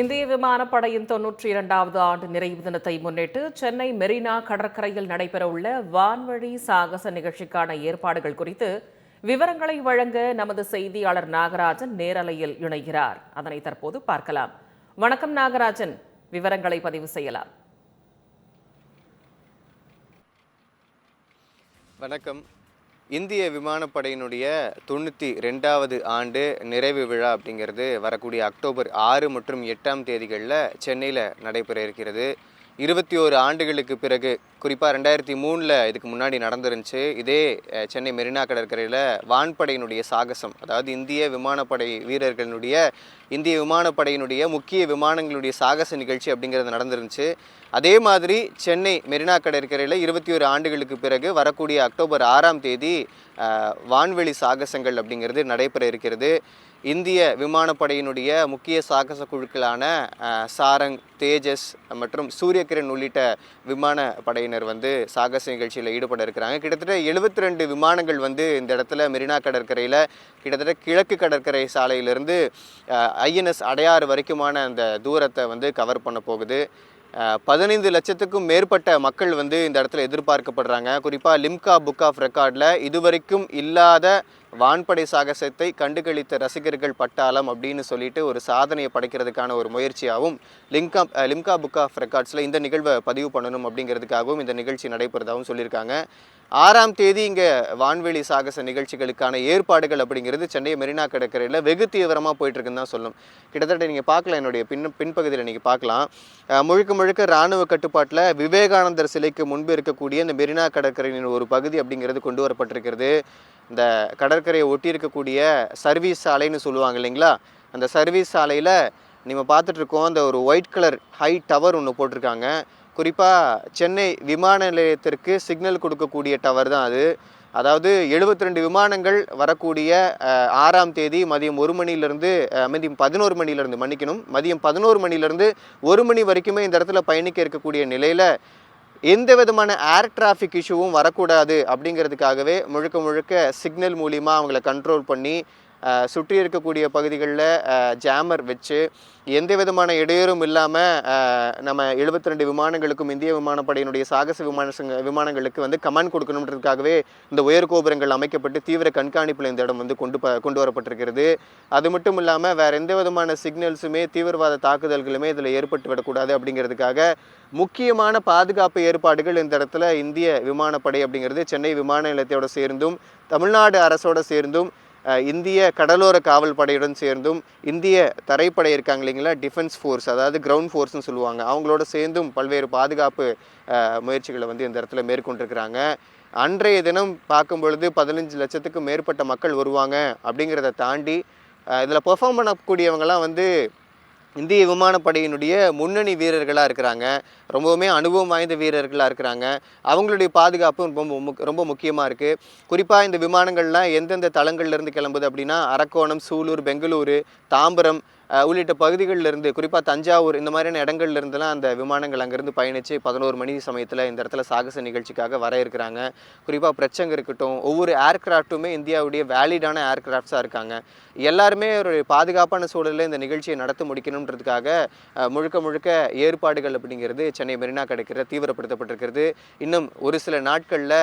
இந்திய விமானப்படையின் தொன்னூற்றி இரண்டாவது ஆண்டு நிறைவு தினத்தை முன்னிட்டு சென்னை மெரினா கடற்கரையில் நடைபெறவுள்ள வான்வழி சாகச நிகழ்ச்சிக்கான ஏற்பாடுகள் குறித்து விவரங்களை வழங்க நமது செய்தியாளர் நாகராஜன் நேரலையில் இணைகிறார். அதனை தற்போது பார்க்கலாம். வணக்கம் நாகராஜன். விவரங்களை பதிவு செய்யலாம். வணக்கம். இந்திய விமானப்படையினுடைய தொண்ணூற்றி ரெண்டாவது ஆண்டு நிறைவு விழா அப்படிங்கிறது வரக்கூடிய அக்டோபர் ஆறு மற்றும் எட்டாம் தேதிகளில் சென்னையில் நடைபெற இருக்கிறது. இருபத்தி ஓரு ஆண்டுகளுக்கு பிறகு குறிப்பாக ரெண்டாயிரத்தி மூணில் இதுக்கு முன்னாடி நடந்துருந்துச்சு இதே சென்னை மெரினா கடற்கரையில் வான்படையினுடைய சாகசம் அதாவது இந்திய விமானப்படை வீரர்களினுடைய இந்திய விமானப்படையினுடைய முக்கிய விமானங்களுடைய சாகச நிகழ்ச்சி அப்படிங்கிறது நடந்துருந்துச்சு. அதே மாதிரி சென்னை மெரினா கடற்கரையில் இருபத்தி ஒரு ஆண்டுகளுக்கு பிறகு வரக்கூடிய அக்டோபர் ஆறாம் தேதி வான்வெளி சாகசங்கள் அப்படிங்கிறது நடைபெற இருக்கிறது. இந்திய விமானப்படையினுடைய முக்கிய சாகச குழுக்களான சாரங் தேஜஸ் மற்றும் சூரியகிரண் உள்ளிட்ட விமான படையினர் வந்து சாகச நிகழ்ச்சியில் ஈடுபட இருக்கிறாங்க. கிட்டத்தட்ட எழுபத்தி ரெண்டு விமானங்கள் வந்து இந்த இடத்துல மெரினா கடற்கரையில் கிட்டத்தட்ட கிழக்கு கடற்கரை சாலையிலிருந்து ஐஎன்எஸ் அடையாறு வரைக்குமான அந்த தூரத்தை வந்து கவர் பண்ண போகுது. பதினைந்து லட்சத்துக்கும் மேற்பட்ட மக்கள் வந்து இந்த இடத்துல எதிர்பார்க்கப்படுறாங்க. குறிப்பாக லிம்கா புக் ஆஃப் ரெக்கார்டில் இதுவரைக்கும் இல்லாத வான்படை சாகசத்தை கண்டுகளித்த ரசிகர்கள் பட்டாளம் அப்படின்னு சொல்லிட்டு ஒரு சாதனையை படைக்கிறதுக்கான ஒரு முயற்சியாகவும் லிம்கா லிம்கா புக் ஆஃப் ரெக்கார்ட்ஸில் இந்த நிகழ்வை பதிவு பண்ணணும் அப்படிங்கிறதுக்காகவும் இந்த நிகழ்ச்சி நடைபெறதாகவும் சொல்லியிருக்காங்க. ஆறாம் தேதி இங்கே வான்வெளி சாகச நிகழ்ச்சிகளுக்கான ஏற்பாடுகள் அப்படிங்கிறது சென்னை மெரினா கடற்கரையில் வெகு தீவிரமாக போயிட்டுருக்குன்னு தான் சொல்லும். கிட்டத்தட்ட நீங்கள் பார்க்கலாம் என்னுடைய பின் பின்பகுதியில் நீங்கள் பார்க்கலாம். முழுக்க முழுக்க இராணுவ கட்டுப்பாட்டில் விவேகானந்தர் சிலைக்கு முன்பு இருக்கக்கூடிய இந்த மெரினா கடற்கரையின் ஒரு பகுதி அப்படிங்கிறது கொண்டு வரப்பட்டிருக்கிறது. இந்த கடற்கரையை ஒட்டி இருக்கக்கூடிய சர்வீஸ் சாலைன்னு சொல்லுவாங்க இல்லைங்களா? அந்த சர்வீஸ் சாலையில் நம்ம பார்த்துட்ருக்கோம் அந்த ஒரு ஒயிட் கலர் ஹை டவர் ஒன்று போட்டிருக்காங்க. குறிப்பாக சென்னை விமான நிலையத்திற்கு சிக்னல் கொடுக்கக்கூடிய டவர் தான் அது. அதாவது 72 ரெண்டு விமானங்கள் வரக்கூடிய ஆறாம் தேதி மதியம் ஒரு மணிலேருந்து மதியம் பதினோரு மணிலேருந்து மன்னிக்கணும் மதியம் பதினோரு மணிலேருந்து ஒரு மணி வரைக்குமே இந்த இடத்துல பயணிக்க இருக்கக்கூடிய நிலையில் எந்த விதமான ஏர் டிராஃபிக் இஷ்யூவும் வரக்கூடாது அப்படிங்கிறதுக்காகவே முழுக்க முழுக்க சிக்னல் மூலிமா அவங்கள கண்ட்ரோல் பண்ணி சுற்றி இருக்கக்கூடிய பகுதிகளில் ஜாமர் வச்சு எந்த விதமான இடையூறும் இல்லாமல் நம்ம 72 ரெண்டு விமானங்களுக்கும் இந்திய விமானப்படையினுடைய சாகச விமான சங்க- விமானங்களுக்கு வந்து கமாண்ட் கொடுக்கணுன்றதுக்காகவே இந்த உயர் கோபுரங்கள் அமைக்கப்பட்டு தீவிர கண்காணிப்பில் இந்த இடம் வந்து கொண்டு ப கொண்டு வரப்பட்டிருக்கிறது. அது மட்டும் இல்லாமல் வேற எந்த விதமான சிக்னல்ஸுமே தீவிரவாத தாக்குதல்களுமே இதில் ஏற்பட்டு விடக்கூடாது அப்படிங்கிறதுக்காக முக்கியமான பாதுகாப்பு ஏற்பாடுகள் இந்த இடத்துல இந்திய விமானப்படை அப்படிங்கிறது சென்னை விமான நிலையத்தோடு சேர்ந்தும் தமிழ்நாடு அரசோட சேர்ந்தும் இந்திய கடலோர காவல் படையுடன் சேர்ந்தும் இந்திய தரைப்படை இருக்காங்க இல்லைங்களா? டிஃபென்ஸ் ஃபோர்ஸ் அதாவது கிரவுண்ட் ஃபோர்ஸ்னு சொல்லுவாங்க. அவங்களோட சேர்ந்தும் பல்வேறு பாதுகாப்பு முயற்சிகளை வந்து இந்த இடத்துல மேற்கொண்டிருக்கிறாங்க. அன்றைய தினம் பார்க்கும் பொழுது பதினஞ்சு லட்சத்துக்கும் மேற்பட்ட மக்கள் வருவாங்க அப்படிங்கிறத தாண்டி இதில் பெர்ஃபார்ம் பண்ணக்கூடியவங்கலாம் வந்து இந்திய விமானப்படையினுடைய முன்னணி வீரர்களாக இருக்கிறாங்க. ரொம்பவுமே அனுபவம் வாய்ந்த வீரர்களாக இருக்கிறாங்க. அவங்களுடைய பாதுகாப்பு ரொம்ப முக்- ரொம்ப முக்கியமாக இருக்குது குறிப்பாக இந்த விமானங்கள்லாம் எந்தெந்த தளங்கள்லேருந்து கிளம்புது அப்படின்னா அரக்கோணம் சூலூர் பெங்களூரு தாம்பரம் உள்ளிட்ட பகுதிகளில் இருந்து குறிப்பாக தஞ்சாவூர் இந்த மாதிரியான இடங்கள்ல இருந்துலாம் அந்த விமானங்கள் அங்கேருந்து பயணித்து பதினோரு மணி சமயத்தில் இந்த இடத்துல சாகச நிகழ்ச்சிக்காக வர இருக்கிறாங்க. குறிப்பாக பிரச்சங்க இருக்கட்டும் ஒவ்வொரு ஏர்கிராஃப்ட்டுமே இந்தியாவுடைய வேலிடான ஏர்கிராஃப்ட்ஸாக இருக்காங்க. எல்லாருமே ஒரு பாதுகாப்பான சூழலில் இந்த நிகழ்ச்சியை நடத்த முடிக்கணுன்றதுக்காக முழுக்க முழுக்க ஏற்பாடுகள் அப்படிங்கிறது சென்னை மெரினா கிடைக்கிற தீவிரப்படுத்தப்பட்டிருக்கிறது. இன்னும் ஒரு சில நாட்களில்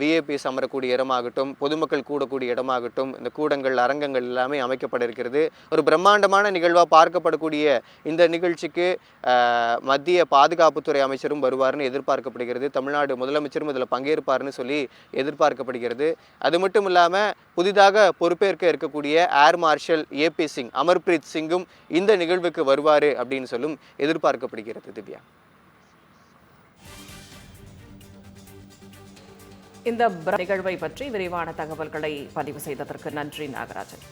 விஏபி அமரக்கூடிய இடமாகட்டும் பொதுமக்கள் கூடக்கூடிய இடமாகட்டும் இந்த கூடங்கள் அரங்கங்கள் எல்லாமே அமைக்கப்பட இருக்கிறது. ஒரு பிரம்மாண்டமான நிகழ்வாக பார்க்கப்படக்கூடிய இந்த நிகழ்ச்சிக்கு மத்திய பாதுகாப்புத்துறை அமைச்சரும் வருவார்னு எதிர்பார்க்கப்படுகிறது. தமிழ்நாடு முதலமைச்சரும் இதில் பங்கேற்பார்னு சொல்லி எதிர்பார்க்கப்படுகிறது. அது மட்டும் இல்லாமல் புதிதாக பொறுப்பேற்க இருக்கக்கூடிய air marshal A P Singh Amarpreet சிங்கும் இந்த நிகழ்வுக்கு வருவார் அப்படின்னு சொல்லும் எதிர்பார்க்கப்படுகிறது திவ்யா. இந்த நிகழ்வை பற்றி விரிவான தகவல்களை பதிவு செய்ததற்கு நன்றி நாகராஜன்.